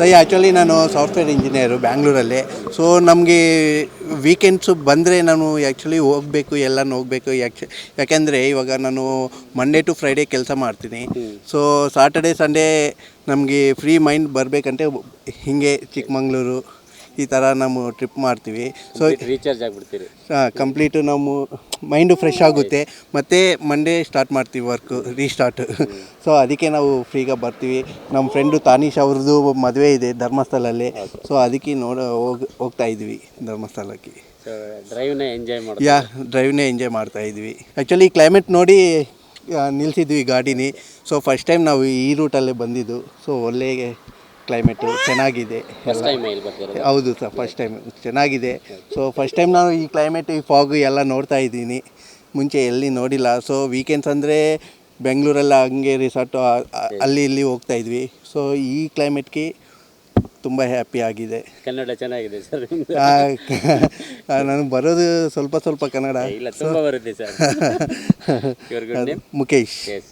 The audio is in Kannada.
ಸೈ ಆ್ಯಕ್ಚುಲಿ ನಾನು ಸಾಫ್ಟ್ವೇರ್ ಇಂಜಿನಿಯರು ಬ್ಯಾಂಗ್ಳೂರಲ್ಲಿ ಸೊ ನಮಗೆ ವೀಕೆಂಡ್ಸು ಬಂದರೆ ನಾನು ಆ್ಯಕ್ಚುಲಿ ಹೋಗಬೇಕು ಎಲ್ಲನೂ ಹೋಗಬೇಕು. ಯಾಕೆ ಯಾಕೆಂದರೆ ಇವಾಗ ನಾನು ಮಂಡೇ ಟು ಫ್ರೈಡೇ ಕೆಲಸ ಮಾಡ್ತೀನಿ. ಸೊ ಸಾಟರ್ಡೆ ಸಂಡೇ ನಮಗೆ ಫ್ರೀ ಮೈಂಡ್ ಬರಬೇಕಂತೆ. ಹೀಗೆ ಚಿಕ್ಕಮಂಗ್ಳೂರು ಈ ಥರ ನಾವು ಟ್ರಿಪ್ ಮಾಡ್ತೀವಿ. ಸೊ ರೀಚಾರ್ಜ್ ಹಾಂ ಕಂಪ್ಲೀಟು ನಾವು ಮೈಂಡು ಫ್ರೆಶ್ ಆಗುತ್ತೆ. ಮತ್ತು ಮಂಡೇ ಸ್ಟಾರ್ಟ್ ಮಾಡ್ತೀವಿ ವರ್ಕು ರೀಸ್ಟಾರ್ಟ್ ಸೊ ಅದಕ್ಕೆ ನಾವು ಫ್ರೀಗ ಬರ್ತೀವಿ. ನಮ್ಮ ಫ್ರೆಂಡು ತಾನೀಶ್ ಅವ್ರದ್ದು ಮದುವೆ ಇದೆ ಧರ್ಮಸ್ಥಳಲ್ಲಿ. ಸೊ ಅದಕ್ಕೆ ನೋಡ ಹೋಗಿ ಹೋಗ್ತಾ ಇದ್ವಿ ಧರ್ಮಸ್ಥಳಕ್ಕೆ. ಡ್ರೈವ್ನೇ ಎಂಜಾಯ್ ಮಾಡಿ ಯಾ ಡ್ರೈವ್ನೇ ಎಂಜಾಯ್ ಮಾಡ್ತಾ ಇದ್ವಿ. ಆ್ಯಕ್ಚುಲಿ ಕ್ಲೈಮೇಟ್ ನೋಡಿ ನಿಲ್ಸಿದ್ವಿ ಗಾಡಿನಿ. ಸೊ ಫಸ್ಟ್ ಟೈಮ್ ನಾವು ಈ ರೂಟಲ್ಲೇ ಬಂದಿದ್ದು. ಸೊ ಒಳ್ಳೆ ಕ್ಲೈಮೇಟು ಚೆನ್ನಾಗಿದೆ ಎಲ್ಲ. ಹೌದು ಸರ್ ಫಸ್ಟ್ ಟೈಮ್ ಚೆನ್ನಾಗಿದೆ. ಸೊ ಫಸ್ಟ್ ಟೈಮ್ ನಾನು ಈ ಕ್ಲೈಮೇಟ್ ಈ ಫಾಗು ಎಲ್ಲ ನೋಡ್ತಾ ಇದ್ದೀನಿ. ಮುಂಚೆ ಎಲ್ಲಿ ನೋಡಿಲ್ಲ. ಸೊ ವೀಕೆಂಡ್ಸ್ ಅಂದರೆ ಬೆಂಗಳೂರೆಲ್ಲ ಹಂಗೆ ರಿಸಾರ್ಟು ಅಲ್ಲಿ ಇಲ್ಲಿ ಹೋಗ್ತಾ ಇದ್ವಿ. ಸೊ ಈ ಕ್ಲೈಮೇಟ್ಗೆ ತುಂಬ ಹ್ಯಾಪಿ ಆಗಿದೆ. ಕನ್ನಡ ಚೆನ್ನಾಗಿದೆ ಸರ್ ನಾನು ಬರೋದು ಸ್ವಲ್ಪ ಸ್ವಲ್ಪ ಕನ್ನಡ. ಇಲ್ಲ ತುಂಬ ಬರುತ್ತೆ ಸರ್ ಮುಖೇಶ್